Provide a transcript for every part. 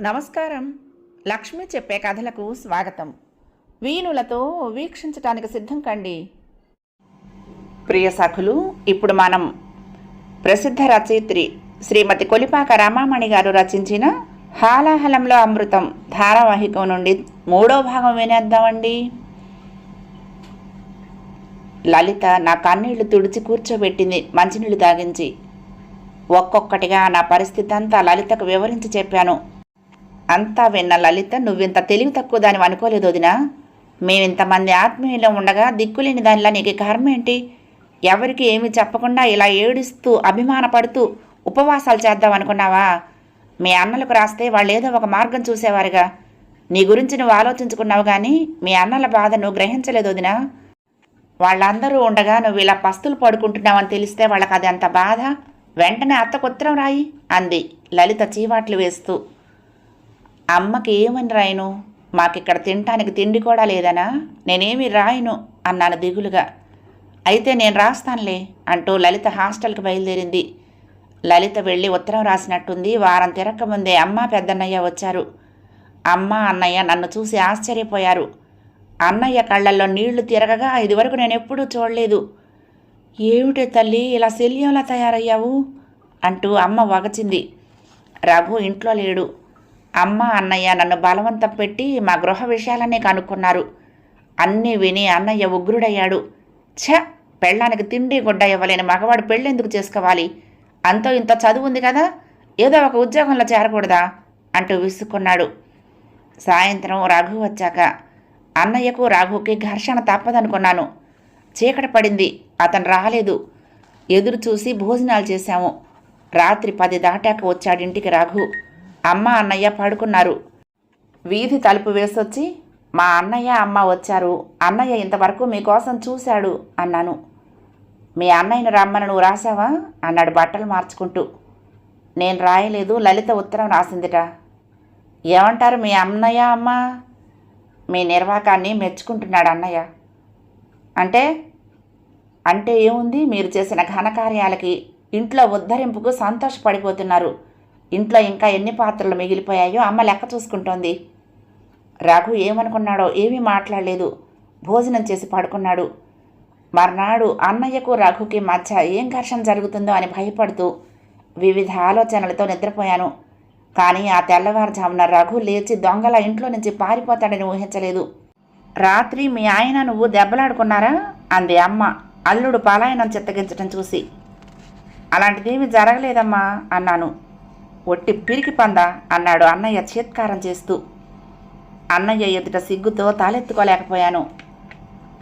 నమస్కారం. లక్ష్మి చెప్పే కథలకు స్వాగతం. వీణులతో వీక్షించటానికి సిద్ధం కండి. ప్రియ సఖులు ఇప్పుడు మనం ప్రసిద్ధ రచయిత్రి శ్రీమతి కొలిపాక రామామణి గారు రచించిన హాలాహలంలో అమృతం ధారావాహికం నుండి మూడో భాగం వినేద్దామండి. లలిత నా కన్నీళ్ళు తుడిచి కూర్చోబెట్టింది మంచినీళ్ళు తాగించి. ఒక్కొక్కటిగా నా పరిస్థితి అంతా లలితకు వివరించి చెప్పాను. అంతా విన్న లలిత నువ్వింత తెలివి తక్కువ దాని అనుకోలేదు వదినా. మేమింతమంది ఆత్మీయులు ఉండగా దిక్కులేని దానిలా నీకు కర్మ ఏంటి? ఎవరికి ఏమి చెప్పకుండా ఇలా ఏడుస్తూ అభిమానపడుతూ ఉపవాసాలు చేద్దాం అనుకున్నావా? మీ అన్నలకు రాస్తే వాళ్ళు ఏదో ఒక మార్గం చూసేవారుగా. నీ గురించి నువ్వు ఆలోచించుకున్నావు కానీ మీ అన్నల బాధ నువ్వు గ్రహించలేదు వదినా. వాళ్ళందరూ ఉండగా నువ్వు ఇలా పస్తులు పడుకుంటున్నావని తెలిస్తే వాళ్ళకి అది అంత బాధ? వెంటనే అత్తకు ఉత్తరం రాయి అంది లలిత చీవాట్లు వేస్తూ. అమ్మకి ఏమని రాయను? మాకిక్కడ తినటానికి తిండి కూడా లేదనా? నేనేమి రాయను? అన్నాను దిగులుగా. అయితే నేను రాస్తానులే అంటూ లలిత హాస్టల్కి బయలుదేరింది. లలిత వెళ్ళి ఉత్తరం రాసినట్టుంది. వారం తిరక్కముందే అమ్మ పెద్దన్నయ్య వచ్చారు. అమ్మ అన్నయ్య నన్ను చూసి ఆశ్చర్యపోయారు. అన్నయ్య కళ్ళల్లో నీళ్ళు తిరగగా ఇదివరకు నేను ఎప్పుడూ చూడలేదు. ఏమిటే తల్లి ఇలా శల్యంలా తయారయ్యావు? అంటూ అమ్మ వగచింది. రఘు ఇంట్లో లేడు. అమ్మ అన్నయ్య నన్ను బలవంతం పెట్టి మా గృహ విషయాలన్నీ కనుక్కున్నారు. అన్నీ విని అన్నయ్య ఉగ్రుడయ్యాడు. ఛ! పెళ్ళానికి తిండి గుడ్డ ఇవ్వలేని మగవాడు పెళ్ళెందుకు చేసుకోవాలి? అంతో ఇంత చదువు ఉంది కదా ఏదో ఒక ఉద్యోగంలో చేరకూడదా? అంటూ విసుక్కున్నాడు. సాయంత్రం రఘు వచ్చాక అన్నయ్యకు రాఘుకి ఘర్షణ తప్పదనుకున్నాను. చీకట పడింది అతను రాలేదు. ఎదురు చూసి భోజనాలు చేశాము. రాత్రి పది దాటాక వచ్చాడు ఇంటికి రాఘు. అమ్మ అన్నయ్య పడుకున్నారు. వీధి తలుపు వేసొచ్చి మా అన్నయ్య అమ్మ వచ్చారు. అన్నయ్య ఇంతవరకు మీకోసం చూశాడు అన్నాను. మీ అన్నయ్యను రమ్మని నువ్వు రాసావా అన్నాడు బట్టలు మార్చుకుంటూ. నేను రాయలేదు లలిత ఉత్తరం రాసిందిట. ఏమంటారు మీ అన్నయ్య అమ్మ? మీ నిర్వాకాన్ని మెచ్చుకుంటున్నాడు అన్నయ్య. అంటే అంటే ఏముంది? మీరు చేసిన ఘనకార్యాలకి ఇంట్లో ఉద్ధరింపుకు సంతోషపడిపోతున్నారు. ఇంట్లో ఇంకా ఎన్ని పాత్రలు మిగిలిపోయాయో అమ్మ లెక్క చూసుకుంటోంది. రఘు ఏమనుకున్నాడో ఏమీ మాట్లాడలేదు. భోజనం చేసి పడుకున్నాడు. మర్నాడు అన్నయ్యకు రఘుకి మధ్య ఏం ఘర్షణ జరుగుతుందో అని భయపడుతూ వివిధ ఆలోచనలతో నిద్రపోయాను. కానీ ఆ తెల్లవారుజామున రఘు లేచి దొంగల ఇంట్లో నుంచి పారిపోతాడని ఊహించలేదు. రాత్రి మీ ఆయన నువ్వు దెబ్బలాడుకున్నారా? అంది అమ్మ అల్లుడు పలాయనం చిత్తగించడం చూసి. అలాంటిదేమీ జరగలేదమ్మా అన్నాను. ఒట్టి పిరికి పంద అన్నాడు అన్నయ్య చేత్కారం చేస్తూ. అన్నయ్య ఎదుట సిగ్గుతో తాలెత్తుకోలేకపోయాను.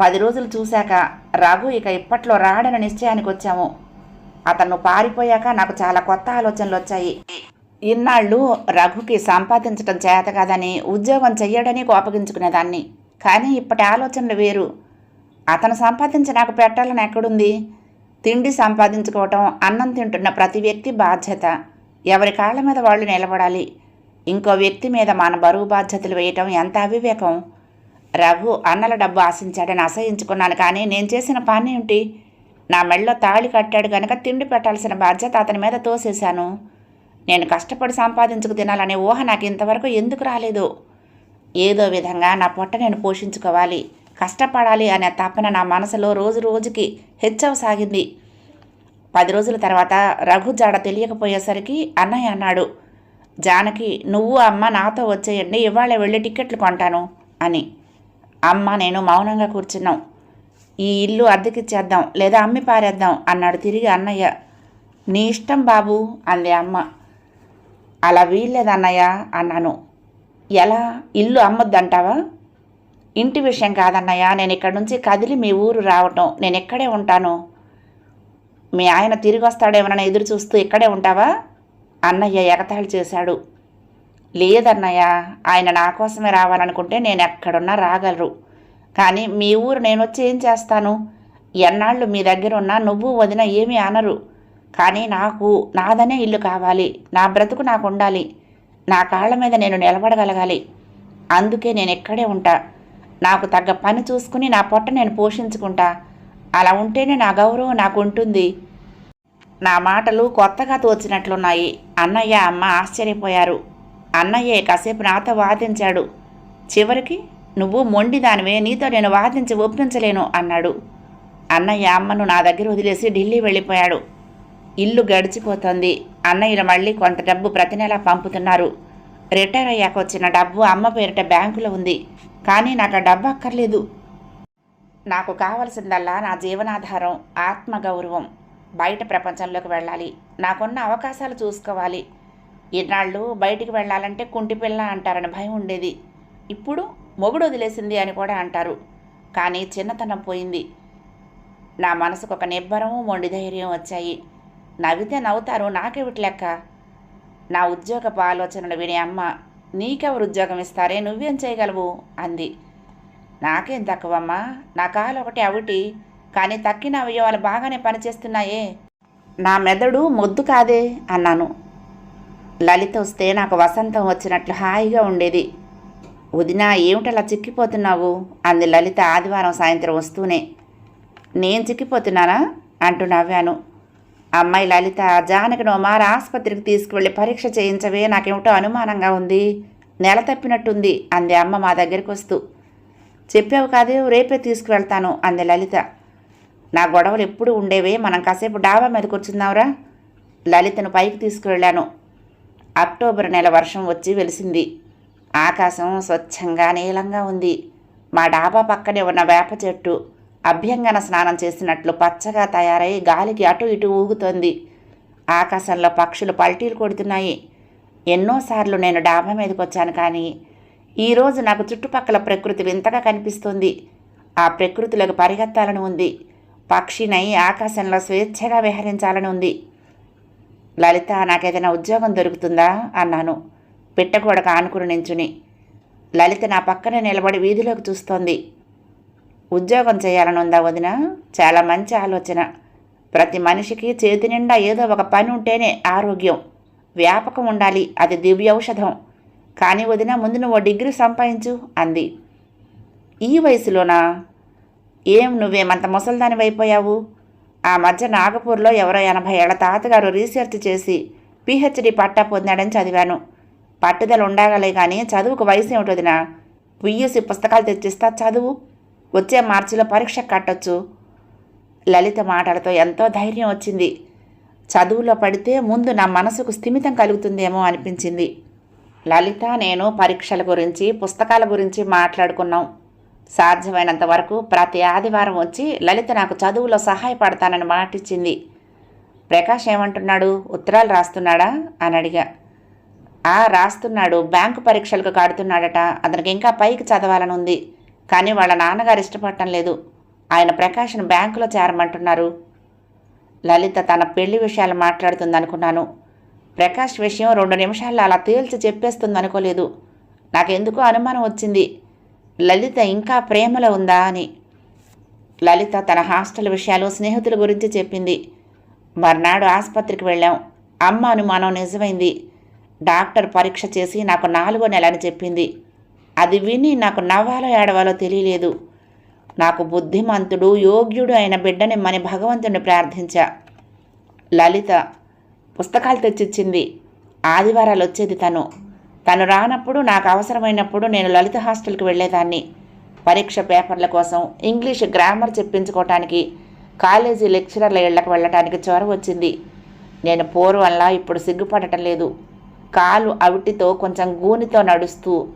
పది రోజులు చూశాక రఘు ఇక ఇప్పట్లో రాడని నిశ్చయానికి వచ్చాము. అతను పారిపోయాక నాకు చాలా కొత్త ఆలోచనలు వచ్చాయి. ఇన్నాళ్ళు రఘుకి సంపాదించడం చేత కాదని ఉద్యోగం చెయ్యడని కోపగించుకునేదాన్ని. కానీ ఇప్పటి ఆలోచనలు వేరు. అతను సంపాదించి నాకు పెట్టాలని ఎక్కడుంది? తిండి సంపాదించుకోవటం అన్నం తింటున్న ప్రతి వ్యక్తి బాధ్యత. ఎవరి కాళ్ళ మీద వాళ్ళు నిలబడాలి? ఇంకో వ్యక్తి మీద మన బరువు బాధ్యతలు వేయటం ఎంత అవివేకం? రఘు అన్నల డబ్బు ఆశించాడని అసహించుకున్నాను కానీ నేను చేసిన పని ఏమిటి? నా మెళ్ళలో తాళి కట్టాడు కనుక తిండి పెట్టాల్సిన బాధ్యత అతని మీద తోసేశాను. నేను కష్టపడి సంపాదించుకు తినాలనే ఊహ నాకు ఇంతవరకు ఎందుకు రాలేదు? ఏదో విధంగా నా పొట్ట నేను పోషించుకోవాలి. కష్టపడాలి అనే తపన నా మనసులో రోజు రోజుకి హెచ్చవసాగింది పది రోజుల తర్వాత రఘు జాడ తెలియకపోయేసరికి అన్నయ్య అన్నాడు జానకి నువ్వు అమ్మ నాతో వచ్చేయండి ఇవాళ వెళ్ళి టికెట్లు కొంటాను అని. అమ్మ నేను మౌనంగా కూర్చున్నాం. ఈ ఇల్లు అద్దెకిచ్చేద్దాం లేదా అమ్మి పారేద్దాం అన్నాడు తిరిగి అన్నయ్య. నీ ఇష్టం బాబు అంది అమ్మ. అలా వీల్లేదన్నయ్య అన్నాను. ఎలా? ఇల్లు అమ్మొద్దంటావా? ఇంటి విషయం కాదన్నయ్య నేను ఇక్కడి నుంచి కదిలి మీ ఊరు రావటం నేను ఇక్కడే ఉంటాను. మీ ఆయన తిరిగి వస్తాడేమోనని ఎదురు చూస్తూ ఇక్కడే ఉంటావా? అన్నయ్య ఎగతాళి చేశాడు. లేదన్నయ్య ఆయన నా కోసమే రావాలనుకుంటే నేను ఎక్కడున్నా రాగలరు. కానీ మీ ఊరు నేను వచ్చి ఏం చేస్తాను? ఎన్నాళ్ళు మీ దగ్గర ఉన్నా నువ్వు వదిన ఏమీ అనరు. కానీ నాకు నాదనే ఇల్లు కావాలి. నా బ్రతుకు నాకు ఉండాలి నా కాళ్ళ మీద నేను నిలబడగలగాలి. అందుకే నేను ఇక్కడే ఉంటా. నాకు తగ్గ పని చూసుకుని నా పొట్ట నేను పోషించుకుంటా. అలా ఉంటేనే నా గౌరవం నాకు ఉంటుంది నా మాటలు కొత్తగా తోచినట్లున్నాయి. అన్నయ్య అమ్మ ఆశ్చర్యపోయారు. అన్నయ్యే కాసేపు నాతో వాదించాడు. చివరికి నువ్వు మొండిదానివే నీతో నేను వాదించి ఒప్పించలేను అన్నాడు. అన్నయ్య అమ్మను నా దగ్గర వదిలేసి ఢిల్లీ వెళ్ళిపోయాడు. ఇల్లు గడిచిపోతోంది. అన్నయ్యలు మళ్ళీ కొంత డబ్బు ప్రతి నెలా పంపుతున్నారు. రిటైర్ అయ్యాక వచ్చిన డబ్బు అమ్మ పేరిట బ్యాంకులో ఉంది. కానీ నాకు ఆ డబ్బు అక్కర్లేదు. నాకు కావలసిందల్లా నా జీవనాధారం ఆత్మగౌరవం. బయట ప్రపంచంలోకి వెళ్ళాలి. నాకున్న అవకాశాలు చూసుకోవాలి. ఇన్నాళ్ళు బయటికి వెళ్ళాలంటే కుంటిపిల్ల అంటారని భయం ఉండేది. ఇప్పుడు మొగుడు వదిలేసింది అని కూడా అంటారు. కానీ చిన్నతనం పోయింది. నా మనసుకు ఒక నిబ్బరము మొండి ధైర్యం వచ్చాయి. నవ్వితే నవ్వుతారు నాకేమిటి లెక్క? నా ఉద్యోగపు ఆలోచనలు వినే అమ్మ నీకెవరు ఉద్యోగం ఇస్తారే? నువ్వేం చేయగలవు? అంది. నాకేం తక్కువమ్మా? నా కాలు ఒకటి అవిటి. కానీ తక్కిన అవయవాలు బాగానే పనిచేస్తున్నాయే. నా మెదడు మొద్దు కాదే అన్నాను. లలిత వస్తే నాకు వసంతం వచ్చినట్లు హాయిగా ఉండేది. వదినా ఏమిటలా చిక్కిపోతున్నావు? అంది లలిత ఆదివారం సాయంత్రం వస్తూనే. నేను చిక్కిపోతున్నానా? అంటూ నవ్వాను. అమ్మాయి లలిత జానకి నోమార్ ఆసుపత్రికి తీసుకువెళ్ళి పరీక్ష చేయించవే నాకేమిటో అనుమానంగా ఉంది. నెల తప్పినట్టుంది అంది అమ్మ మా దగ్గరికి వస్తూ. చెప్పావు కాదే రేపే తీసుకువెళ్తాను అంది లలిత. నా గొడవలు ఎప్పుడు ఉండేవే మనం కాసేపు డాబా మీద కూర్చుందాంరా లలితను పైకి తీసుకువెళ్ళాను. అక్టోబర్ నెల వర్షం వచ్చి వెలిసింది. ఆకాశం స్వచ్ఛంగా నీలంగా ఉంది. మా డాబా పక్కనే ఉన్న వేప చెట్టు అభ్యంగన స్నానం చేసినట్లు పచ్చగా తయారై గాలికి అటు ఇటు ఊగుతోంది. ఆకాశంలో పక్షులు పల్టీలు కొడుతున్నాయి. ఎన్నోసార్లు నేను డాబా మీదకి వచ్చాను కానీ ఈరోజు నాకు చుట్టుపక్కల ప్రకృతి వింతగా కనిపిస్తుంది. ఆ ప్రకృతిలోకి పరిగెత్తాలని ఉంది. పక్షినై ఆకాశంలో స్వేచ్ఛగా విహరించాలని ఉంది. లలిత నాకేదైనా ఉద్యోగం దొరుకుతుందా? అన్నాను. పెట్టకూడక ఆనుకుని నించుని. లలిత నా పక్కన నిలబడి వీధిలోకి చూస్తోంది. ఉద్యోగం చేయాలని ఉందా వదిన? చాలా మంచి ఆలోచన. ప్రతి మనిషికి చేతి నిండా ఏదో ఒక పని ఉంటేనే ఆరోగ్యం. వ్యాపకం ఉండాలి. అది దివ్య ఔషధం. కానీ వదిన ముందు నువ్వు డిగ్రీ సంపాదించు అంది. ఈ వయసులోనా? ఏం నువ్వేమంత ముసల్దాని అయిపోయావు ఆ మధ్య నాగపూర్లో ఎవరో ఎనభై ఏళ్ళ తాతగారు రీసెర్చ్ చేసి పిహెచ్డి పట్టా పొందాడని చదివాను. పట్టుదల ఉండగలే కానీ చదువుకు వయసు ఏమిటొదినా పియూసి పుస్తకాలు తెచ్చిస్తా చదువు. వచ్చే మార్చిలో పరీక్ష కట్టొచ్చు. లలిత మాటలతో ఎంతో ధైర్యం వచ్చింది. చదువులో పడితే ముందు నా మనసుకు స్థిమితం కలుగుతుందేమో అనిపించింది. లలిత నేను పరీక్షల గురించి పుస్తకాల గురించి మాట్లాడుకున్నాం. సాధ్యమైనంత వరకు ప్రతి ఆదివారం వచ్చి లలిత నాకు చదువులో సహాయపడతానని మాటిచ్చింది. ప్రకాష్ ఏమంటున్నాడు? ఉత్తరాలు రాస్తున్నాడా? అని అడిగా. ఆ రాస్తున్నాడు. బ్యాంకు పరీక్షలకు కాడుతున్నాడట. అతనికి ఇంకా పైకి చదవాలని ఉంది కానీ వాళ్ళ నాన్నగారు ఇష్టపడటం లేదు. ఆయన ప్రకాష్ను బ్యాంకులో చేరమంటున్నారు. లలిత తన పెళ్ళి విషయాలు మాట్లాడుతుందనుకున్నాను. ప్రకాష్ విషయం రెండు నిమిషాల్లో అలా తేల్చి చెప్పేస్తుంది అనుకోలేదు. నాకెందుకో అనుమానం వచ్చింది. లలిత ఇంకా ప్రేమలో ఉందా అని. లలిత తన హాస్టల్ విషయాలు స్నేహితుల గురించి చెప్పింది. మర్నాడు ఆసుపత్రికి వెళ్ళాం. అమ్మ అనుమానం నిజమైంది. డాక్టర్ పరీక్ష చేసి నాకు నాలుగో నెల అని చెప్పింది. అది విని నాకు నవ్వాలో ఏడవాలో తెలియలేదు. నాకు బుద్ధిమంతుడు యోగ్యుడు అయిన బిడ్డనిమ్మని భగవంతుని ప్రార్థించా. లలిత పుస్తకాలు తెచ్చిచ్చింది. ఆదివారాలు వచ్చేది తను. తను రానప్పుడు నాకు అవసరమైనప్పుడు నేను లలిత హాస్టల్కి వెళ్ళేదాన్ని. పరీక్ష పేపర్ల కోసం ఇంగ్లీష్ గ్రామర్ చెప్పించుకోవటానికి కాలేజీ లెక్చరర్ల ఇళ్ళకు వెళ్ళటానికి చొరవ వచ్చింది. నేను పూర్వంలా ఇప్పుడు సిగ్గుపడటం లేదు. కాలు అవిటితో కొంచెం గూనితో నడుస్తూ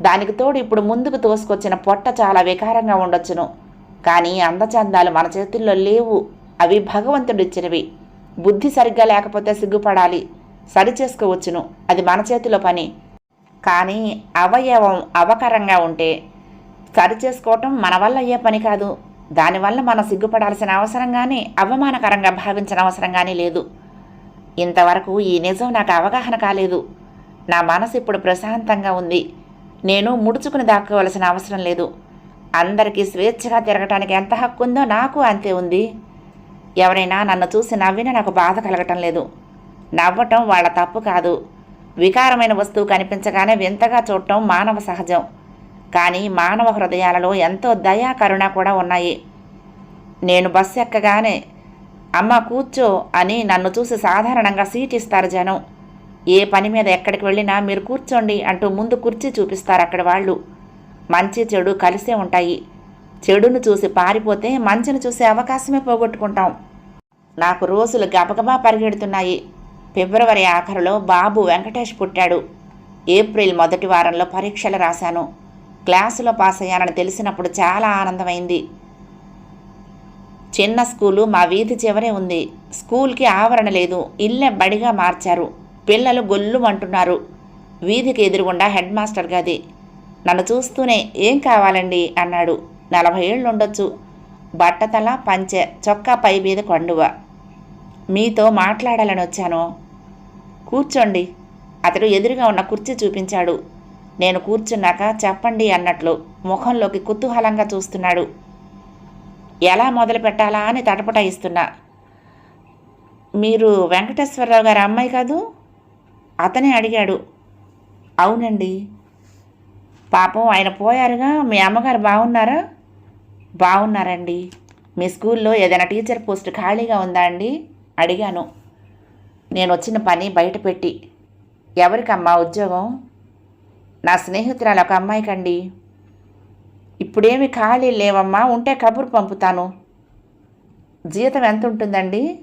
దానికి తోడు ఇప్పుడు ముందుకు తోసుకొచ్చిన పొట్ట చాలా వికారంగా ఉండొచ్చును. కానీ అందచందాలు మన చేతుల్లో లేవు. అవి భగవంతుడిచ్చినవి. బుద్ధి సరిగ్గా లేకపోతే సిగ్గుపడాలి. సరి చేసుకోవచ్చును. అది మన చేతిలో పని. కానీ అవయవం అవకరంగా ఉంటే సరి చేసుకోవటం మన వల్ల అయ్యే పని కాదు. దానివల్ల మనం సిగ్గుపడాల్సిన అవసరం కానీ అవమానకరంగా భావించిన అవసరం కానీ లేదు. ఇంతవరకు ఈ నిజం నాకు అవగాహన కాలేదు. నా మనసు ఇప్పుడు ప్రశాంతంగా ఉంది. నేను ముడుచుకుని దాక్కోవలసిన అవసరం లేదు. అందరికీ స్వేచ్ఛగా తిరగటానికి ఎంత హక్కు ఉందో నాకు అంతే ఉంది. ఎవరైనా నన్ను చూసి నవ్వినా నాకు బాధ కలగటం లేదు. నవ్వటం వాళ్ళ తప్పు కాదు. వికారమైన వస్తువు కనిపించగానే వింతగా చూడటం మానవ సహజం. కానీ మానవ హృదయాలలో ఎంతో దయా కరుణ కూడా ఉన్నాయి. నేను బస్సు ఎక్కగానే అమ్మ కూర్చో అని నన్ను చూసి సాధారణంగా సీట్ ఇస్తారు జనం. ఏ పని మీద ఎక్కడికి వెళ్ళినా మీరు కూర్చోండి అంటూ ముందు కుర్చీ చూపిస్తారు అక్కడ వాళ్ళు. మంచి చెడు కలిసే ఉంటాయి. చెడును చూసి పారిపోతే మంచిని చూసే అవకాశమే పోగొట్టుకుంటాం. నాకు రోజులు గబగబా పరిగెడుతున్నాయి. ఫిబ్రవరి ఆఖరులో బాబు వెంకటేష్ పుట్టాడు. ఏప్రిల్ మొదటి వారంలో పరీక్షలు రాశాను. క్లాసులో పాస్ అయ్యానని తెలిసినప్పుడు చాలా ఆనందమైంది. చిన్న స్కూలు మా వీధి చివరే ఉంది. స్కూల్కి ఆవరణ లేదు. ఇల్లే బడిగా మార్చారు. పిల్లలు గొల్లుమంటున్నారు. వీధికి ఎదురుగుండా హెడ్ మాస్టర్ గది నన్ను చూస్తూనే ఏం కావాలండి? అన్నాడు. నలభై ఏళ్ళు ఉండొచ్చు బట్టతల పంచె చొక్కా పై మీద కొండువ. మీతో మాట్లాడాలని వచ్చాను. కూర్చోండి. అతడు ఎదురుగా ఉన్న కుర్చీ చూపించాడు. నేను కూర్చున్నాక చెప్పండి అన్నట్లు ముఖంలోకి కుతూహలంగా చూస్తున్నాడు. ఎలా మొదలు పెట్టాలా అని తటపటాయిస్తున్నా మీరు వెంకటేశ్వరరావు గారి అమ్మాయి కాదు? అతనే అడిగాడు. అవునండి. పాపం ఆయన పోయారుగా? మీ అమ్మగారు బాగున్నారా? బాగున్నారండి. మీ స్కూల్లో ఏదైనా టీచర్ పోస్ట్ ఖాళీగా ఉందా అండి? అడిగాను. నేను వచ్చిన పని బయట పెట్టి. ఎవరికమ్మా ఉద్యోగం? నా స్నేహితురాలు ఒక అమ్మాయికండి ఇప్పుడేమి ఖాళీ లేవమ్మా ఉంటే కబురు పంపుతాను. జీతం ఎంత ఉంటుందండి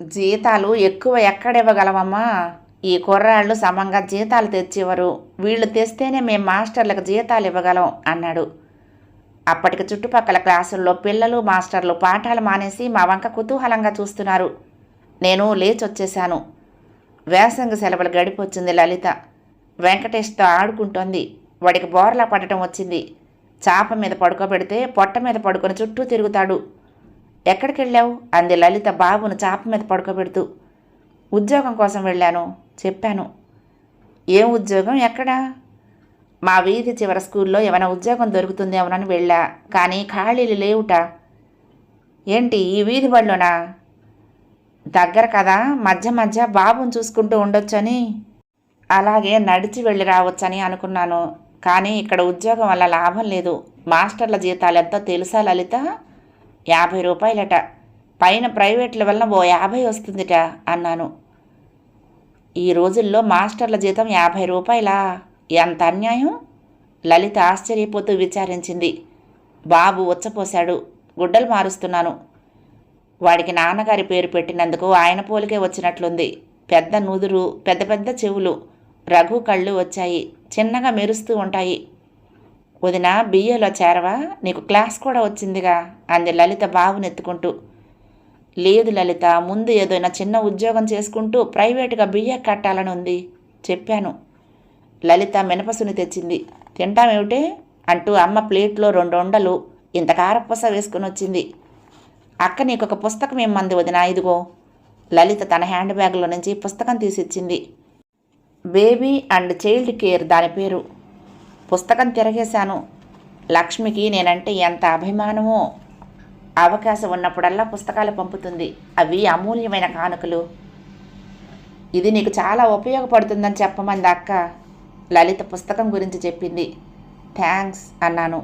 జీతాలు ఎక్కువ ఎక్కడ ఇవ్వగలమమ్మా ఈ కుర్రాళ్ళు సమంగా జీతాలు తెచ్చివ్వరు వీళ్ళు తెస్తేనే మేము మాస్టర్లకు జీతాలు ఇవ్వగలం అన్నాడు. అప్పటికి చుట్టుపక్కల క్లాసుల్లో పిల్లలు మాస్టర్లు పాఠాలు మానేసి మా వంక కుతూహలంగా చూస్తున్నారు. నేను లేచొచ్చేశాను. వేసంగి సెలవులు గడిపొచ్చింది లలిత. వెంకటేష్తో ఆడుకుంటోంది. వాడికి బోర్లా పడటం వచ్చింది. చాప మీద పడుకోబెడితే పొట్ట మీద పడుకొని చుట్టూ తిరుగుతాడు. ఎక్కడికి వెళ్ళావు అంది లలిత బాబును చాప మీద పడుకోబెడుతూ. ఉద్యోగం కోసం వెళ్ళాను చెప్పాను. ఏం ఉద్యోగం? ఎక్కడా? మా వీధి చివర స్కూల్లో ఏమైనా ఉద్యోగం దొరుకుతుందేమోనని వెళ్ళా. కానీ ఖాళీలు లేవుట. ఏంటి ఈ వీధి బడిలోనా దగ్గర కదా మధ్య మధ్య బాబుని చూసుకుంటూ ఉండొచ్చని. అలాగే నడిచి వెళ్ళి రావచ్చని అనుకున్నాను. కానీ ఇక్కడ ఉద్యోగం వల్ల లాభం లేదు. మాస్టర్ల జీతాలు ఎంతో తెలుసా లలిత? యాభై రూపాయలట. పైన ప్రైవేట్ల వల్ల ఓ యాభై వస్తుందిట అన్నాను. ఈ రోజుల్లో మాస్టర్ల జీతం యాభై రూపాయలా? ఎంత అన్యాయం? లలిత ఆశ్చర్యపోతూ విచారించింది. బాబు ఉచ్చపోశాడు. గుడ్డలు మారుస్తున్నాను. వాడికి నాన్నగారి పేరు పెట్టినందుకు ఆయన పోలికే వచ్చినట్లుంది. పెద్ద నుదురు పెద్ద పెద్ద చెవులు రఘు కళ్ళు వచ్చాయి. చిన్నగా మెరుస్తూ ఉంటాయి. వదిన బిఏలో చేరవా? నీకు క్లాస్ కూడా వచ్చిందిగా అంది లలిత బావునెత్తుకుంటూ. లేదు లలిత ముందు ఏదైనా చిన్న ఉద్యోగం చేసుకుంటూ ప్రైవేటుగా బిఏ కట్టాలని ఉంది చెప్పాను. లలిత మినపసుని తెచ్చింది. తింటామేమిటే? అంటూ అమ్మ ప్లేట్లో రెండు ఉండలు ఇంత కారపూస వేసుకుని వచ్చింది. అక్క నీకు ఒక పుస్తకం ఏమంది వదిన ఇదిగో. లలిత తన హ్యాండ్ బ్యాగ్లో నుంచి పుస్తకం తీసిచ్చింది. బేబీ అండ్ చైల్డ్ కేర్ దాని పేరు. పుస్తకం తిరగేశాను. లక్ష్మికి నేనంటే ఎంత అభిమానమో. అవకాశం ఉన్నప్పుడల్లా పుస్తకాలు పంపుతుంది. అవి అమూల్యమైన కానుకలు. ఇది నీకు చాలా ఉపయోగపడుతుందని చెప్పమంది అక్క. లలిత పుస్తకం గురించి చెప్పింది. థ్యాంక్స్ అన్నాను.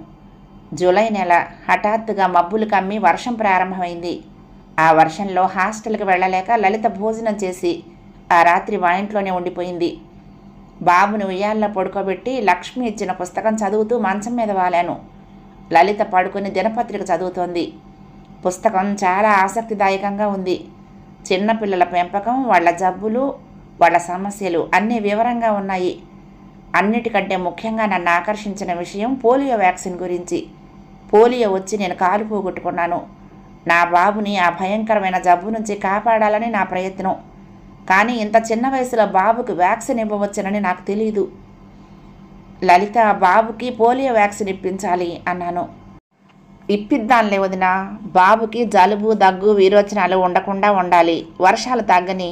జూలై నెల హఠాత్తుగా మబ్బులు కమ్మి వర్షం ప్రారంభమైంది. ఆ వర్షంలో హాస్టల్కి వెళ్ళలేక లలిత భోజనం చేసి ఆ రాత్రి మా ఇంట్లోనే ఉండిపోయింది. బాబుని ఉయ్యాల్లో పడుకోబెట్టి లక్ష్మి ఇచ్చిన పుస్తకం చదువుతూ మంచం మీద వాలాను. లలిత పడుకుని దినపత్రిక చదువుతోంది. పుస్తకం చాలా ఆసక్తిదాయకంగా ఉంది. చిన్నపిల్లల పెంపకం వాళ్ళ జబ్బులు వాళ్ళ సమస్యలు అన్నీ వివరంగా ఉన్నాయి. అన్నిటికంటే ముఖ్యంగా నన్ను ఆకర్షించిన విషయం పోలియో వ్యాక్సిన్ గురించి. పోలియో వచ్చి నేను కాలు పోగొట్టుకున్నాను. నా బాబుని ఆ భయంకరమైన జబ్బు నుంచి కాపాడాలని నా ప్రయత్నం. కానీ ఇంత చిన్న వయసులో బాబుకి వ్యాక్సిన్ ఇవ్వవచ్చునని నాకు తెలియదు లలిత బాబుకి పోలియో వ్యాక్సిన్ ఇప్పించాలి అన్నాను. ఇప్పిద్దాంలే వదిన. బాబుకి జలుబు దగ్గు విరోచనాలు ఉండకుండా ఉండాలి. వర్షాలు తగ్గని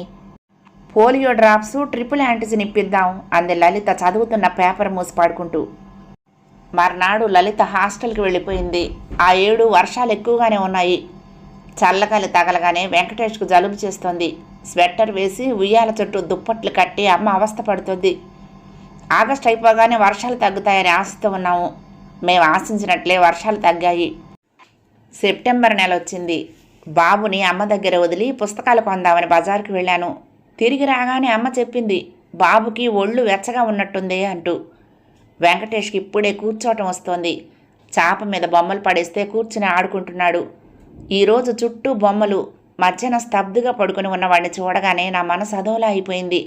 పోలియో డ్రాప్స్ ట్రిపుల్ యాంటీసిన్ ఇప్పిద్దాం అంది లలిత చదువుతున్న పేపర్ మూసి పాడుకుంటూ. మర్నాడు లలిత హాస్టల్కి వెళ్ళిపోయింది. ఆ ఏడు వర్షాలు ఎక్కువగానే ఉన్నాయి. చల్లగాలి తగలగానే వెంకటేష్కు జలుబు చేస్తోంది. స్వెట్టర్ వేసి ఉయ్యాల చుట్టూ దుప్పట్లు కట్టి అమ్మ అవస్థ పడుతుంది. ఆగస్ట్ అయిపోగానే వర్షాలు తగ్గుతాయని ఆశతో ఉన్నాము. మేము ఆశించినట్లే వర్షాలు తగ్గాయి. సెప్టెంబర్ నెల వచ్చింది. బాబుని అమ్మ దగ్గర వదిలి పుస్తకాలు కొందామని బజార్కి వెళ్ళాను. తిరిగి రాగానే అమ్మ చెప్పింది బాబుకి ఒళ్ళు వెచ్చగా ఉన్నట్టుందే అంటూ. వెంకటేష్కి ఇప్పుడే కూర్చోవటం వస్తోంది. చాప మీద బొమ్మలు పడేస్తే కూర్చుని ఆడుకుంటున్నాడు. ఈరోజు చుట్టూ బొమ్మలు మధ్యన స్తబ్దుగా పడుకుని ఉన్నవాడిని చూడగానే నా మనసు అదోలా అయిపోయింది.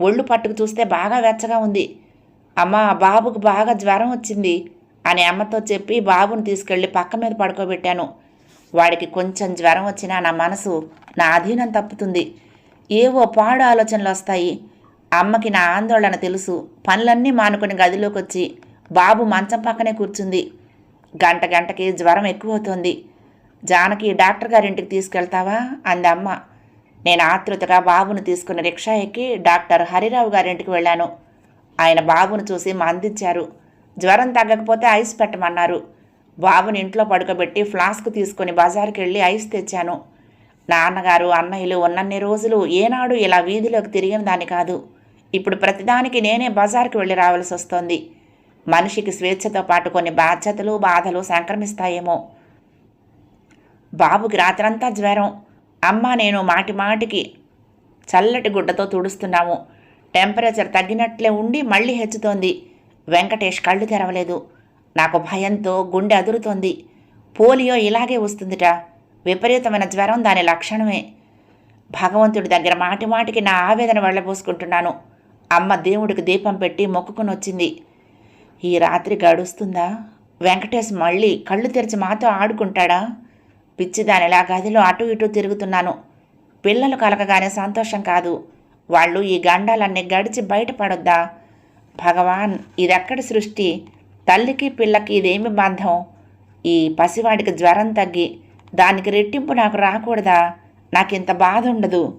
ఒళ్ళు పట్టుకు చూస్తే బాగా వెచ్చగా ఉంది. అమ్మా బాబుకు బాగా జ్వరం వచ్చింది అని అమ్మతో చెప్పి బాబుని తీసుకెళ్ళి పక్క మీద పడుకోబెట్టాను. వాడికి కొంచెం జ్వరం వచ్చినా నా మనసు నా అధీనం తప్పుతుంది. ఏవో పాడు ఆలోచనలు వస్తాయి. అమ్మకి నా ఆందోళన తెలుసు. పనులన్నీ మానుకుని గదిలోకి వచ్చి బాబు మంచం పక్కనే కూర్చుంది. గంట గంటకి జ్వరం ఎక్కువవుతోంది. జానకి డాక్టర్ గారింటికి తీసుకెళ్తావా? అంది అమ్మ. నేను ఆతృతగా బాబును తీసుకుని రిక్షా ఎక్కి డాక్టర్ హరిరావు గారింటికి వెళ్ళాను. ఆయన బాబును చూసి మందించారు జ్వరం తగ్గకపోతే ఐస్ పెట్టమన్నారు. బాబుని ఇంట్లో పడుకోబెట్టి ఫ్లాస్క్ తీసుకొని బజార్కి వెళ్ళి ఐస్ తెచ్చాను. నాన్నగారు అన్నయ్యలు ఉన్నన్ని రోజులు ఏనాడు ఇలా వీధిలోకి తిరిగిన దాన్ని కాదు. ఇప్పుడు ప్రతిదానికి నేనే బజార్కి వెళ్ళి రావాల్సి వస్తోంది. మనిషికి స్వేచ్ఛతో పాటు కొన్ని బాధ్యతలు బాధలు సంక్రమిస్తాయేమో. బాబుకి రాత్రంతా జ్వరం. అమ్మ నేను మాటి మాటికి చల్లటి గుడ్డతో తుడుస్తున్నాము. టెంపరేచర్ తగ్గినట్లే ఉండి మళ్ళీ హెచ్చుతోంది. వెంకటేష్ కళ్ళు తెరవలేదు. నాకు భయంతో గుండె అదురుతోంది. పోలియో ఇలాగే వస్తుందిట. విపరీతమైన జ్వరం దాని లక్షణమే. భగవంతుడి దగ్గర మాటి మాటికి నా ఆవేదన వెళ్ళబోసుకుంటున్నాను. అమ్మ దేవుడికి దీపం పెట్టి మొక్కుకుని వచ్చింది ఈ రాత్రి గడుస్తుందా? వెంకటేష్ మళ్ళీ కళ్ళు తెరిచి మాతో ఆడుకుంటాడా? పిచ్చిదానిలా గదిలో అటు ఇటు తిరుగుతున్నాను. పిల్లలు కలకగానే సంతోషం కాదు. వాళ్ళు ఈ గండాలన్నీ గడిచి బయటపడొద్దా? భగవాన్ ఇదెక్కడి సృష్టి? తల్లికి పిల్లకి ఇదేమి బంధం? ఈ పసివాడికి జ్వరం తగ్గి దానికి రెట్టింపు నాకు రాకూడదా? నాకింత బాధ ఉండదు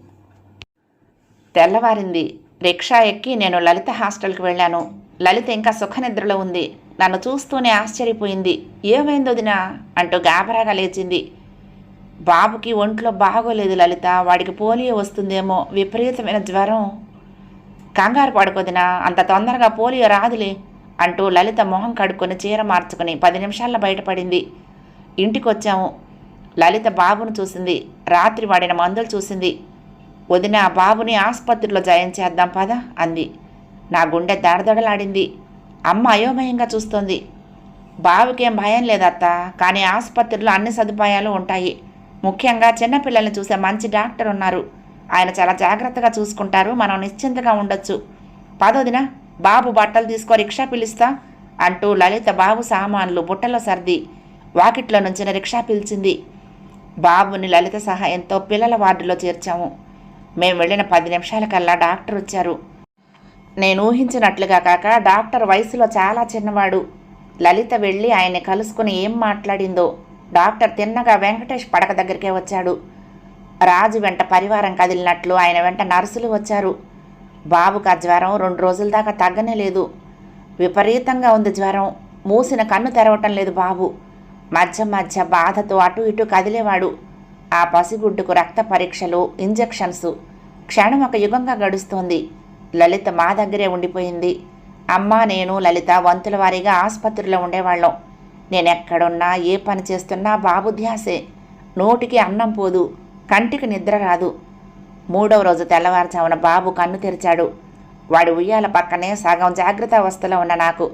తెల్లవారింది. రిక్షా ఎక్కి నేను లలిత హాస్టల్కి వెళ్ళాను. లలిత ఇంకా సుఖనిద్రలో ఉంది. నన్ను చూస్తూనే ఆశ్చర్యపోయింది. ఏమైందో వదినా? అంటూ గాబరాగా లేచింది. బాబుకి ఒంట్లో బాగోలేదు లలిత. వాడికి పోలియో వస్తుందేమో. విపరీతమైన జ్వరం. కంగారు పడుకోదినా అంత తొందరగా పోలియో రాదులే అంటూ లలిత మొహం కడుక్కొని చీర మార్చుకుని పది నిమిషాల్లో బయటపడింది. ఇంటికి వచ్చాము లలిత బాబును చూసింది. రాత్రి వాడిన మందులు చూసింది. వదిన ఆ బాబుని ఆసుపత్రిలో జాయిన్ చేద్దాం పద అంది. నా గుండె దడదడలాడింది. అమ్మ అయోమయంగా చూస్తోంది. బాబుకేం భయం లేదత్త కానీ ఆసుపత్రిలో అన్ని సదుపాయాలు ఉంటాయి. ముఖ్యంగా చిన్నపిల్లల్ని చూసే మంచి డాక్టర్ ఉన్నారు. ఆయన చాలా జాగ్రత్తగా చూసుకుంటారు మనం నిశ్చింతగా ఉండొచ్చు. పదోదిన బాబు బట్టలు తీసుకో రిక్షా పిలుస్తా అంటూ లలిత బాబు సామాన్లు బుట్టలో సర్ది వాకిట్లో నుంచిన రిక్షా పిలిచింది. బాబుని లలిత సహాయంతో పిల్లల వార్డులో చేర్చాము. మేము వెళ్ళిన పది నిమిషాలకల్లా డాక్టర్ వచ్చారు. నేను ఊహించినట్లుగా కాక డాక్టర్ వయసులో చాలా చిన్నవాడు. లలిత వెళ్ళి ఆయన్ని కలుసుకుని ఏం మాట్లాడిందో డాక్టర్ తిన్నగా వెంకటేష్ పడక దగ్గరికే వచ్చాడు. రాజు వెంట పరివారం కదిలినట్లు ఆయన వెంట నర్సులు వచ్చారు. బాబుకు ఆ జ్వరం రెండు రోజుల దాకా తగ్గనే లేదు. విపరీతంగా ఉంది జ్వరం. మూసిన కన్ను తెరవటం లేదు బాబు. మధ్య మధ్య బాధతో అటు ఇటు కదిలేవాడు. ఆ పసిగుడ్డుకు రక్త పరీక్షలు ఇంజెక్షన్స్. క్షణం ఒక యుగంగా గడుస్తోంది. లలిత మా దగ్గరే ఉండిపోయింది. అమ్మ నేను లలిత వంతుల వారీగా ఆసుపత్రిలో ఉండేవాళ్ళం. నేను ఎక్కడున్నా ఏ పని చేస్తున్నా బాబు ధ్యాసే నోటికి అన్నం పోదు కంటికి నిద్ర రాదు. మూడవ రోజు తెల్లవారుజామున బాబు కన్ను తెరిచాడు. వాడి ఉయ్యాల పక్కనే సగం జాగ్రత్త అవస్థలో ఉన్న నాకు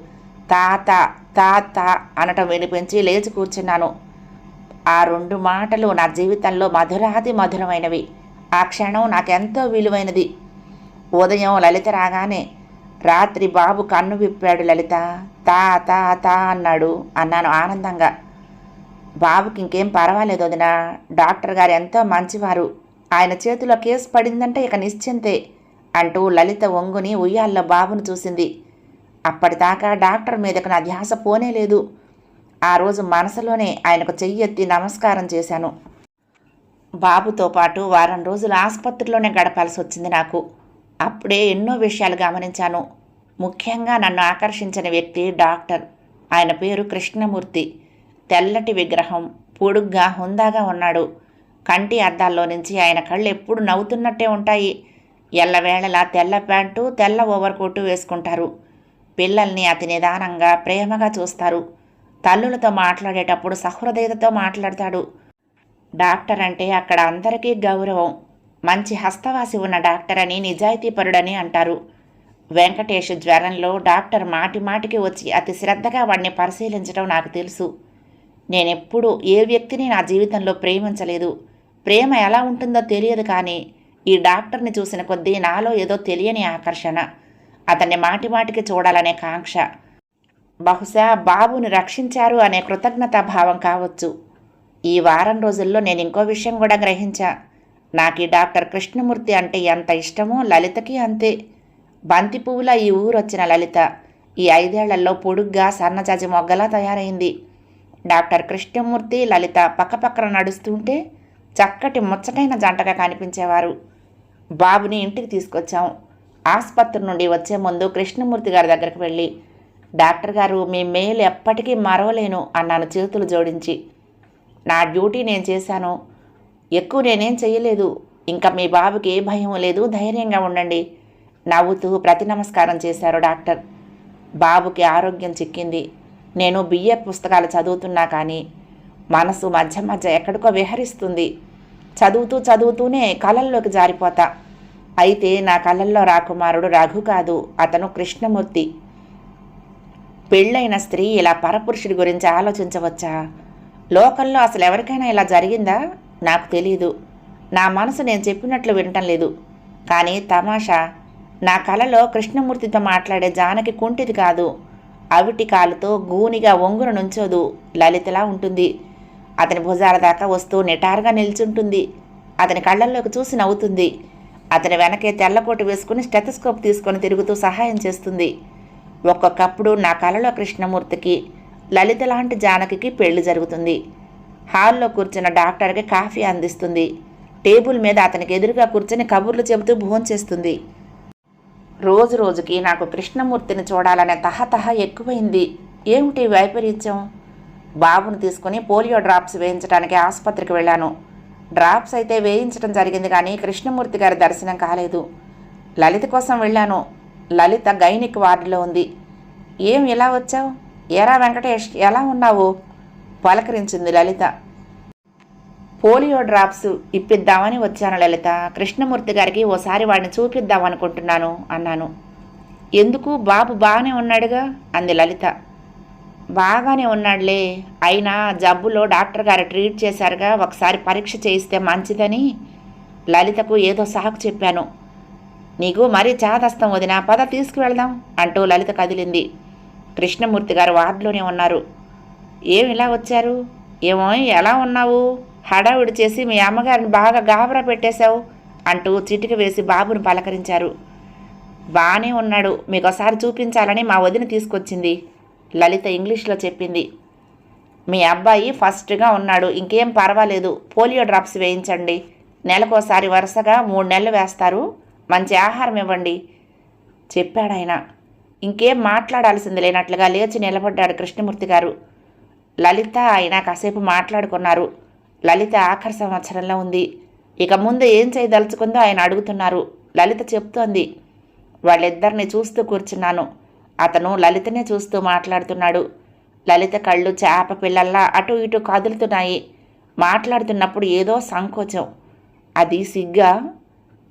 తాత తాత అనటం వినిపించి లేచి కూర్చున్నాను. ఆ రెండు మాటలు నా జీవితంలో మధురాది మధురమైనవి. ఆ క్షణం నాకెంతో విలువైనది. ఉదయం లలిత రాగానే రాత్రి బాబు కన్ను విప్పాడు లలిత. తా తా తా అన్నాడు. అన్నాను ఆనందంగా. బాబుకి ఇంకేం పర్వాలేదు వదిన. డాక్టర్ గారు ఎంతో మంచివారు. ఆయన చేతిలో కేసు పడిందంటే ఇక నిశ్చింతే అంటూ లలిత ఒంగుని ఉయ్యాల్లో బాబును చూసింది. అప్పటిదాకా డాక్టర్ మీదకు నా ధ్యాస పోనే లేదు. ఆ రోజు మనసులోనే ఆయనకు చెయ్యెత్తి నమస్కారం చేశాను. బాబుతో పాటు వారం రోజులు ఆసుపత్రిలోనే గడపాల్సి వచ్చింది నాకు. అప్పుడే ఎన్నో విషయాలు గమనించాను. ముఖ్యంగా నన్ను ఆకర్షించిన వ్యక్తి డాక్టర్. ఆయన పేరు కృష్ణమూర్తి. తెల్లటి విగ్రహం పొడుగ్గా హుందాగా ఉన్నాడు. కంటి అద్దాల్లో నుంచి ఆయన కళ్ళు ఎప్పుడు నవ్వుతున్నట్టే ఉంటాయి. ఎల్లవేళలా తెల్ల ప్యాంటు తెల్ల ఓవర్ కోటు వేసుకుంటారు. పిల్లల్ని అతి నిదానంగా ప్రేమగా చూస్తారు. తల్లులతో మాట్లాడేటప్పుడు సహృదయతతో మాట్లాడతాడు. డాక్టర్ అంటే అక్కడ అందరికీ గౌరవం. మంచి హస్తవాసి ఉన్న డాక్టర్ అని నిజాయితీపరుడని అంటారు. వెంకటేష్ జ్వరంలో డాక్టర్ మాటి మాటికి వచ్చి అతి శ్రద్ధగా వాడిని పరిశీలించడం నాకు తెలుసు. నేనెప్పుడూ ఏ వ్యక్తిని నా జీవితంలో ప్రేమించలేదు. ప్రేమ ఎలా ఉంటుందో తెలియదు కానీ ఈ డాక్టర్ని చూసిన కొద్దీ నాలో ఏదో తెలియని ఆకర్షణ. అతన్ని మాటిమాటికి చూడాలనే కాంక్ష. బహుశా బాబుని రక్షించారు అనే కృతజ్ఞతా భావం కావచ్చు. ఈ వారం రోజుల్లో నేను ఇంకో విషయం కూడా గ్రహించా. నాకు ఈ డాక్టర్ కృష్ణమూర్తి అంటే ఎంత ఇష్టమో లలితకి అంతే. బంతి పువ్వులా ఈ ఊరొచ్చిన లలిత. ఈ ఐదేళ్ళలో పొడుగ్గా సన్నజాజి మొగ్గలా తయారైంది. డాక్టర్ కృష్ణమూర్తి లలిత పక్కపక్కన నడుస్తుంటే చక్కటి ముచ్చటైన జంటగా కనిపించేవారు. బాబుని ఇంటికి తీసుకొచ్చాం. ఆసుపత్రి నుండి వచ్చే ముందు కృష్ణమూర్తి గారి దగ్గరికి వెళ్ళి డాక్టర్ గారు మీ మేలు ఎప్పటికీ మరవలేను అన్నాను చేతులు జోడించి. నా డ్యూటీ నేను చేశాను. ఎక్కువ నేనేం చేయలేదు ఇంకా మీ బాబుకి ఏ భయం లేదు. ధైర్యంగా ఉండండి నవ్వుతూ ప్రతి నమస్కారం చేశారు డాక్టర్. బాబుకి ఆరోగ్యం చిక్కింది. నేను బిఏ పుస్తకాలు చదువుతున్నా కానీ మనసు మధ్య మధ్య ఎక్కడికో విహరిస్తుంది. చదువుతూ చదువుతూనే కళల్లోకి జారిపోతా. అయితే నా కళల్లో రాకుమారుడు రఘు కాదు అతను కృష్ణమూర్తి. పెళ్ళైన స్త్రీ ఇలా పరపురుషుడి గురించి ఆలోచించవచ్చా? లోకల్లో అసలు ఎవరికైనా ఇలా జరిగిందా? నాకు తెలియదు నా మనసు నేను చెప్పినట్లు వినటం లేదు. కానీ తమాషా నా కలలో కృష్ణమూర్తితో మాట్లాడే జానకి కుంటిది కాదు. అవిటి కాలుతో గూనిగా ఒంగున నుంచోదు. లలితలా ఉంటుంది. అతని భుజాల దాకా వస్తూ నిటారుగా నిల్చుంటుంది. అతని కళ్ళల్లోకి చూసి నవ్వుతుంది. అతని వెనకే తెల్లకోటు వేసుకుని స్టెథస్కోప్ తీసుకొని తిరుగుతూ సహాయం చేస్తుంది. ఒక్కొక్కప్పుడు నా కలలో కృష్ణమూర్తికి లలిత లాంటి జానకి పెళ్ళి జరుగుతుంది. హాల్లో కూర్చున్న డాక్టర్కి కాఫీ అందిస్తుంది. టేబుల్ మీద అతనికి ఎదురుగా కూర్చొని కబుర్లు చెబుతూ భోంచేస్తుంది రోజు రోజుకి నాకు కృష్ణమూర్తిని చూడాలనే తహతహ ఎక్కువైంది. ఏమిటి వైపరీత్యం? బాబును తీసుకుని పోలియో డ్రాప్స్ వేయించడానికి ఆసుపత్రికి వెళ్ళాను. డ్రాప్స్ అయితే వేయించడం జరిగింది కానీ కృష్ణమూర్తి గారి దర్శనం కాలేదు. లలిత కోసం వెళ్ళాను. లలిత గైనిక్ వార్డులో ఉంది. ఏం ఎలా వచ్చావు? ఏరా వెంకటేష్ ఎలా ఉన్నావు? పలకరించింది లలిత. పోలియో డ్రాప్స్ ఇప్పిద్దామని వచ్చాను లలిత. కృష్ణమూర్తి గారికి ఓసారి వాడిని చూపిద్దామనుకుంటున్నాను అన్నాను. ఎందుకు? బాబు బాగానే ఉన్నాడుగా అంది లలిత. బాగానే ఉన్నాడులే. అయినా జబ్బులో డాక్టర్ గారు ట్రీట్ చేశారుగా ఒకసారి పరీక్ష చేయిస్తే మంచిదని లలితకు ఏదో సాకు చెప్పాను. నీకు మరీ చాదస్తం వదిన పద తీసుకువెళ్దాం అంటూ లలిత కదిలింది. కృష్ణమూర్తి గారు వార్డులోనే ఉన్నారు. ఏమి ఇలా వచ్చారు? ఏమో ఎలా ఉన్నావు? హడావుడి చేసి మీ అమ్మగారిని బాగా గాబరా పెట్టేశావు అంటూ చిటిక వేసి బాబును పలకరించారు. బాగానే ఉన్నాడు. మీకు ఒకసారి చూపించాలని మా వదిన తీసుకొచ్చింది. లలిత ఇంగ్లీష్లో చెప్పింది. మీ అబ్బాయి ఫస్ట్గా ఉన్నాడు ఇంకేం పర్వాలేదు పోలియో డ్రాప్స్ వేయించండి. నెలకోసారి వరుసగా మూడు నెలలు వేస్తారు మంచి ఆహారం ఇవ్వండి చెప్పాడాయన. ఇంకేం మాట్లాడాల్సింది లేనట్లుగా లేచి నిలబడ్డాడు కృష్ణమూర్తి గారు. లలిత ఆయన కాసేపు మాట్లాడుకున్నారు. లలిత ఆఖరి సంవత్సరంలో ఉంది. ఇక ముందు ఏం చేయదలుచుకుందో ఆయన అడుగుతున్నారు. లలిత చెప్తోంది వాళ్ళిద్దరిని చూస్తూ కూర్చున్నాను. అతను లలితనే చూస్తూ మాట్లాడుతున్నాడు. లలిత కళ్ళు చేప పిల్లల్లా అటు ఇటు కదులుతున్నాయి. మాట్లాడుతున్నప్పుడు ఏదో సంకోచం. అది సిగ్గా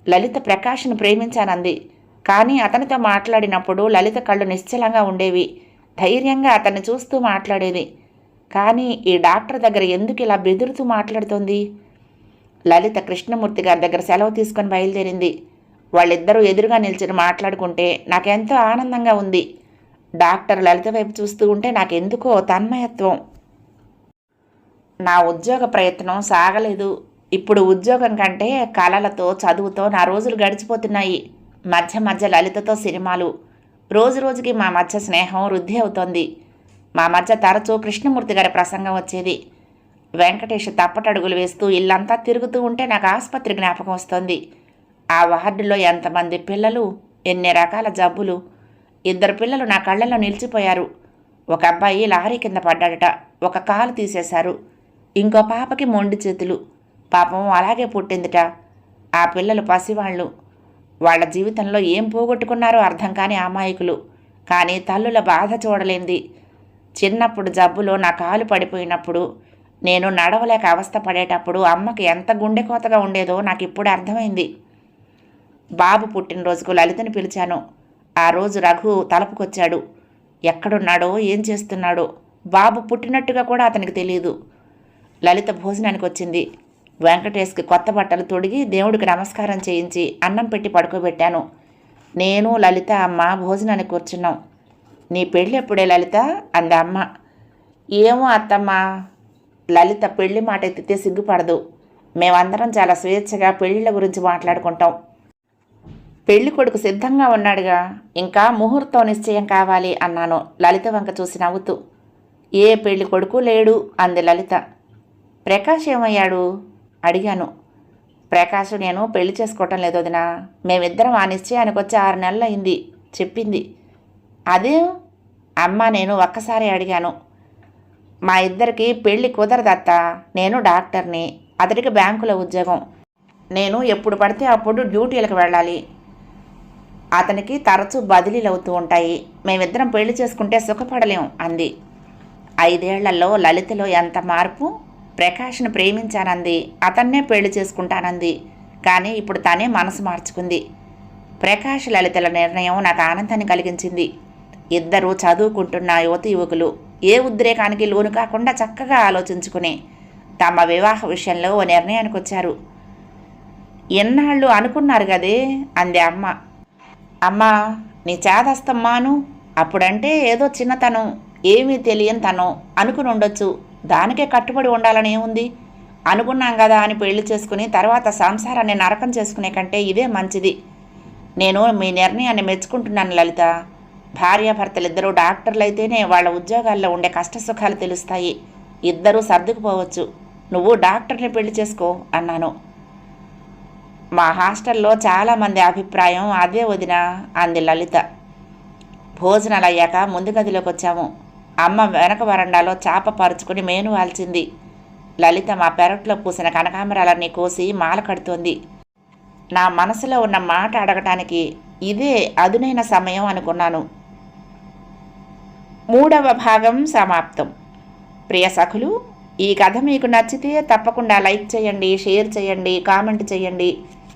లలిత ప్రకాష్ను ప్రేమించానంది. కానీ అతనితో మాట్లాడినప్పుడు లలిత కళ్ళు నిశ్చలంగా ఉండేవి. ధైర్యంగా అతన్ని చూస్తూ మాట్లాడేది. కానీ ఈ డాక్టర్ దగ్గర ఎందుకు ఇలా బెదురుతూ మాట్లాడుతోంది? లలిత కృష్ణమూర్తి గారి దగ్గర సెలవు తీసుకొని బయలుదేరింది. వాళ్ళిద్దరూ ఎదురుగా నిల్చుని మాట్లాడుకుంటే నాకెంతో ఆనందంగా ఉంది. డాక్టర్ లలిత వైపు చూస్తూ ఉంటే నాకెందుకో తన్మయత్వం. నా ఉద్యోగ ప్రయత్నం సాగలేదు. ఇప్పుడు ఉద్యోగం కంటే కళలతో చదువుతో నా రోజులు గడిచిపోతున్నాయి. మధ్య మధ్య లలితతో సినిమాలు. రోజు రోజుకి మా మధ్య స్నేహం వృద్ధి అవుతోంది. మా మధ్య తరచూ కృష్ణమూర్తి గారి ప్రసంగం వచ్చేది. వెంకటేష్ తప్పటడుగులు వేస్తూ ఇల్లంతా తిరుగుతూ ఉంటే నాకు ఆసుపత్రి జ్ఞాపకం వస్తుంది. ఆ వార్డులో ఎంతమంది పిల్లలు ఎన్ని రకాల జబ్బులు ఇద్దరు పిల్లలు నా కళ్ళల్లో నిలిచిపోయారు. ఒక అబ్బాయి లారీ కింద పడ్డాడట ఒక కాలు తీసేశారు. ఇంకో పాపకి మొండి చేతులు పాపం అలాగే పుట్టిందిట. ఆ పిల్లలు పసివాళ్ళు. వాళ్ళ జీవితంలో ఏం పోగొట్టుకున్నారో అర్థం కాని అమాయకులు. కానీ తల్లుల బాధ చూడలేంది. చిన్నప్పుడు జబ్బులో నా కాలు పడిపోయినప్పుడు నేను నడవలేక అవస్థ పడేటప్పుడు అమ్మకి ఎంత గుండె కోతగా ఉండేదో నాకు ఇప్పుడు అర్థమైంది. బాబు పుట్టినరోజుకు లలితని పిలిచాను. ఆ రోజు రఘు తలపుకొచ్చాడు. ఎక్కడున్నాడో ఏం చేస్తున్నాడో బాబు పుట్టినట్టుగా కూడా అతనికి తెలియదు లలిత భోజనానికి వచ్చింది వెంకటేష్కి కొత్త బట్టలు తొడిగి దేవుడికి నమస్కారం చేయించి అన్నం పెట్టి పడుకోబెట్టాను. నేను లలిత అమ్మ భోజనానికి కూర్చున్నాం. నీ పెళ్ళి ఎప్పుడే లలిత? అంది అమ్మ. ఏమో అత్తమ్మ. లలిత పెళ్ళి మాట ఎత్తితే సిగ్గుపడదు. మేమందరం చాలా స్వేచ్ఛగా పెళ్ళిళ్ళ గురించి మాట్లాడుకుంటాం. పెళ్ళి కొడుకు సిద్ధంగా ఉన్నాడుగా. ఇంకా ముహూర్తం నిశ్చయం కావాలి అన్నాను. లలిత వంక చూసి నవ్వుతూ. ఏ పెళ్ళి కొడుకు లేడు? అంది లలిత. ప్రకాష్ ఏమయ్యాడు? అడిగాను. ప్రకాష్ నేను పెళ్ళి చేసుకోవటం లేదు వదినా. మేమిద్దరం ఆ నిశ్చయానికి వచ్చి ఆరు నెలలు అయింది చెప్పింది. అదేం? అమ్మ నేను ఒక్కసారి అడిగాను. మా ఇద్దరికి పెళ్ళి కుదరదత్త నేను డాక్టర్ని. అతడికి బ్యాంకులో ఉద్యోగం. నేను ఎప్పుడు పడితే అప్పుడు డ్యూటీలకు వెళ్ళాలి. అతనికి తరచూ బదిలీలు అవుతూ ఉంటాయి. మేమిద్దరం పెళ్ళి చేసుకుంటే సుఖపడలేం అంది. ఐదేళ్ళలో లలితలో ఎంత మార్పు? ప్రకాష్ను ప్రేమించానంది. అతన్నే పెళ్ళి చేసుకుంటానంది. కానీ ఇప్పుడు తనే మనసు మార్చుకుంది. ప్రకాష్ లలితల నిర్ణయం నాకు ఆనందాన్ని కలిగించింది. ఇద్దరూ చదువుకుంటున్న యువతి యువకులు. ఏ ఉద్రేకానికి లోను కాకుండా చక్కగా ఆలోచించుకుని తమ వివాహ విషయంలో ఓ నిర్ణయానికి వచ్చారు ఎన్నాళ్ళు అనుకున్నారు కదే అంది అమ్మ. అమ్మా నీ చేదస్తమ్మాను? అప్పుడంటే ఏదో చిన్నతనం ఏమీ తెలియని తనం అనుకుని ఉండొచ్చు. దానికే కట్టుబడి ఉండాలని ఏముంది? అనుకున్నాం కదా అని పెళ్ళి చేసుకుని తర్వాత సంసారాన్ని నరకం చేసుకునే కంటే ఇదే మంచిది. నేను మీ నిర్ణయాన్ని మెచ్చుకుంటున్నాను లలిత. భార్యాభర్తలిద్దరూ డాక్టర్లు అయితేనే వాళ్ళ ఉద్యోగాల్లో ఉండే కష్టసుఖాలు తెలుస్తాయి. ఇద్దరూ సర్దుకుపోవచ్చు. నువ్వు డాక్టర్ని పెళ్ళి చేసుకో అన్నాను. మా హాస్టల్లో చాలామంది అభిప్రాయం అదే వదిన అంది లలిత. భోజనాలు అయ్యాక ముందు గదిలోకి వచ్చాము అమ్మ వెనక వరండాలో చాప పరుచుకుని మేను వాల్చింది. లలిత మా పెరట్లో పూసిన కనకాంబరాలన్నీ కోసి మాల కడుతోంది. నా మనసులో ఉన్న మాట అడగటానికి ఇదే అదునైన సమయం అనుకున్నాను. మూడవ భాగం సమాప్తం. ప్రియ సఖులు ఈ కథ మీకు నచ్చితే తప్పకుండా లైక్ చేయండి షేర్ చేయండి కామెంట్ చేయండి.